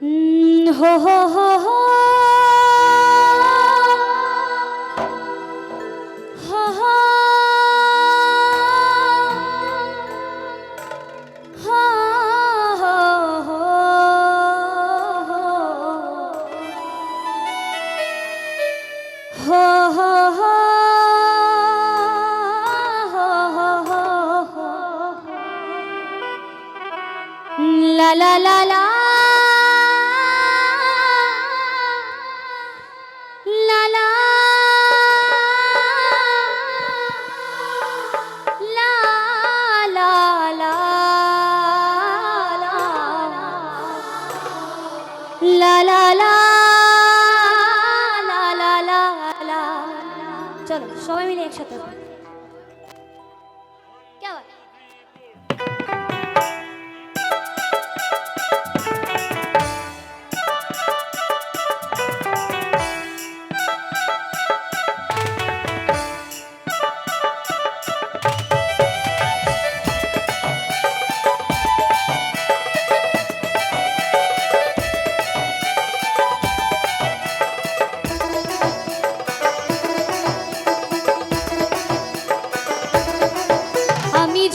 হো হো হো হো la la la la একসাথে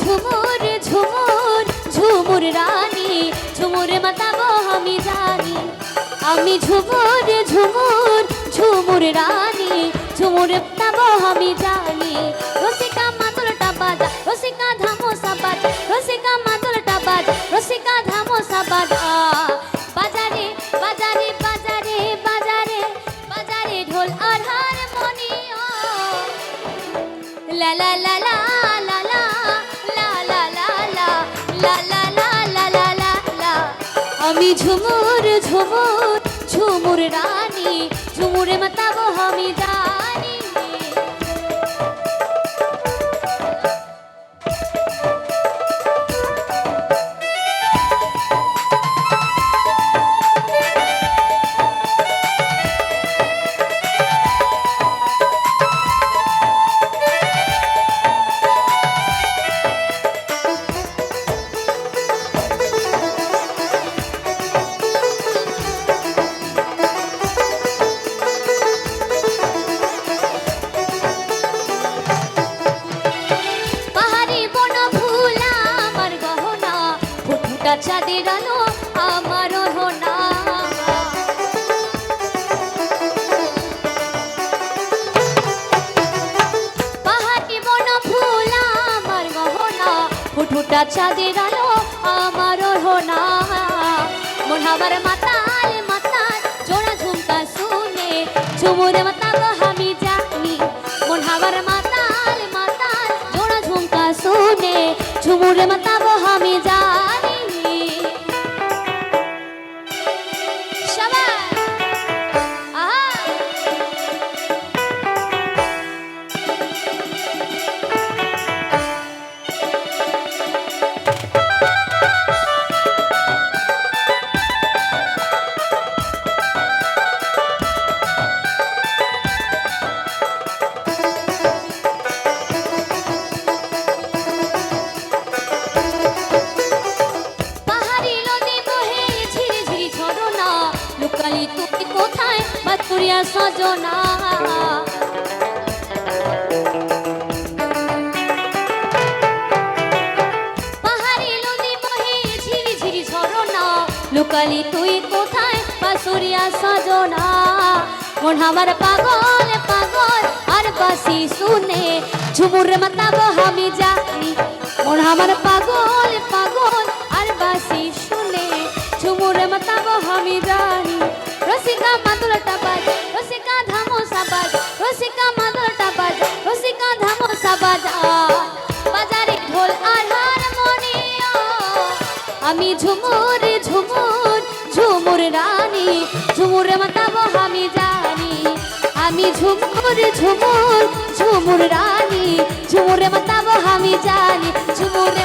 ঝুমুর ঝুমুর ঝুমুর রানী, ঝুমুর মাতাবো আমি জানি। আমি ঝুমুর ঝুমুর ঝুমুর রানী, ঝুমুর মাতাবো আমি জানি। রসিকা মাদুরটা বাজা, রসিকা ধামোসা বাজা, রসিকা মাদুরটা বাজা, রসিকা ধামোসা বাজা। বাজারে বাজারে বাজারে বাজারে বাজারে ঢোল আর harmonium. la la la la ঝুমুর ঝুমুর। চাঁদের আমার হোনা পাহাড়ি বন ভুলা আমার গহনা ফুটুটা চাঁদের আলো আমার না মন আমার লুকালি তুমি কোথায়? বাদ করিয়া সজনা লুকালি, তুই কোথায়? বাসুরিয়া সজনা। মন আমার পাগল পাগল, আর বাসি শুনে। ঝুমুর মাতাবো আমি জানি। মন আমার পাগল পাগল, আর বাসি শুনে। ঝুমুর মাতাবো আমি জানি। আমি ঝুমুর ঝুমুর ঝুমুর রানী, ঝুমুর মাতাবো আমি জানি, আমি ঝুমুর ঝুমুর ঝুমুর রানী, ঝুমুর মাতাবো আমি জানি, ঝুমুর